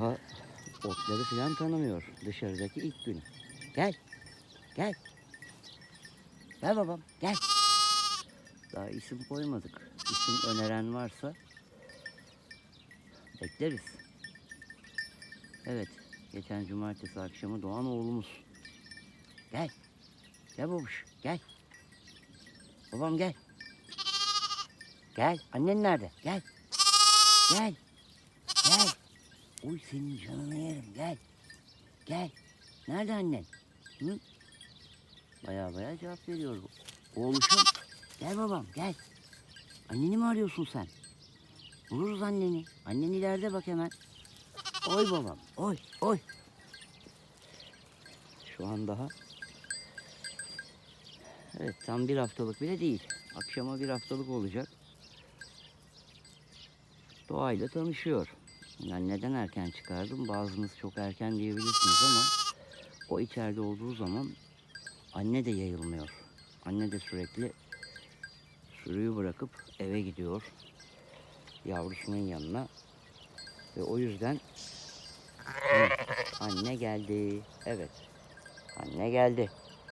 Daha otları falan tanımıyor. Dışarıdaki ilk günü. Gel. Gel. Gel babam gel. Daha isim koymadık. İsim öneren varsa bekleriz. Evet. Geçen cumartesi akşamı doğan oğlumuz. Gel. Gel babuş gel. Babam gel. Gel. Annen nerede? Gel. Gel. Gel. Uy senin canını yerim. Gel. Gel. Nerede annen? Hı? Baya baya cevap veriyor bu. Oğluşum. Gel babam gel. Anneni mi arıyorsun sen? Buluruz anneni. Annen ileride bak hemen. Oy babam. Oy oy. Şu an daha Evet tam bir haftalık bile değil. Akşama bir haftalık olacak. Doğayla tanışıyor. Yani neden erken çıkardım? Bazınız çok erken diyebilirsiniz ama o içeride olduğu zaman anne de yayılmıyor. Anne de sürekli sürüyü bırakıp eve gidiyor. Yavrusunun yanına. Ve o yüzden anne geldi. Evet. Anne geldi.